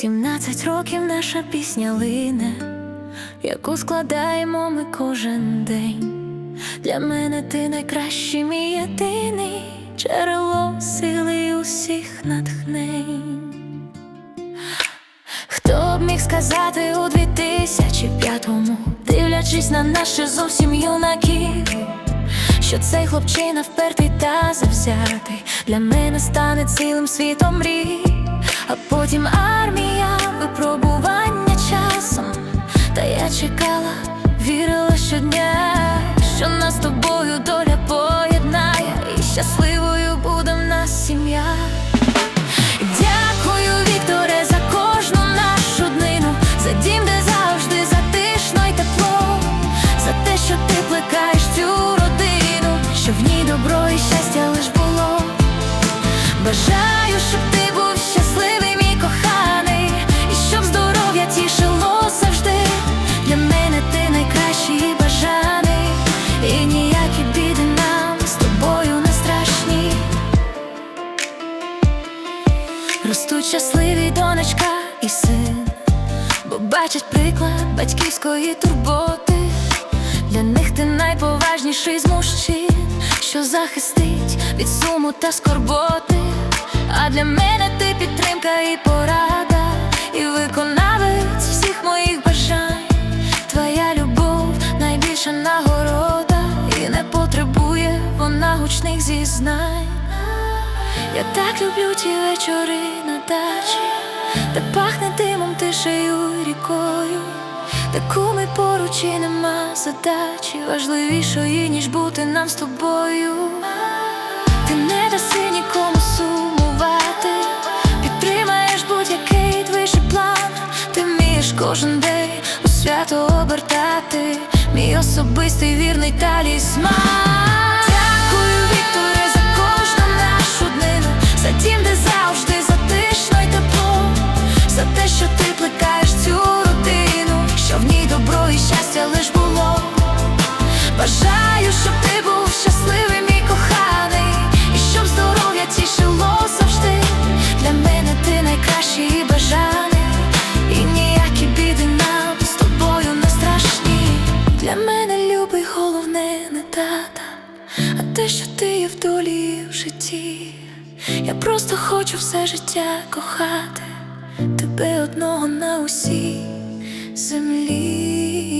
Сімнадцять років наша пісня лине, яку складаємо ми кожен день. Для мене ти найкращий мій єдиний джерело сили усіх натхнень. Хто б міг сказати у 2005-му, дивлячись на наших зовсім юнаків, що цей хлопчина впертий та завзятий для мене стане цілим світом мрій, а потім армія, випробування часом. Та я чекала, вірила щодня, що нас тобою доля поєднає, і щасливою донечка і син, бо бачать приклад батьківської турботи. Для них ти найповажніший з мужчин, що захистить від суму та скорботи. А для мене ти підтримка і порада, і виконавець всіх моїх бажань. Твоя любов найбільша нагорода, і не потребує вона гучних зізнань. Я так люблю ті вечори на дачі, де пахне димом, тишею рікою, де куми поруч і нема задачі важливішої, ніж бути нам з тобою. Ти не даси нікому сумувати, підтримаєш будь-який твій план. Ти вмієш кожен день у свято обертати, мій особистий вірний талісман. Тата, а те, що ти є в долі в житті. Я просто хочу все життя кохати, тебе одного на усій землі.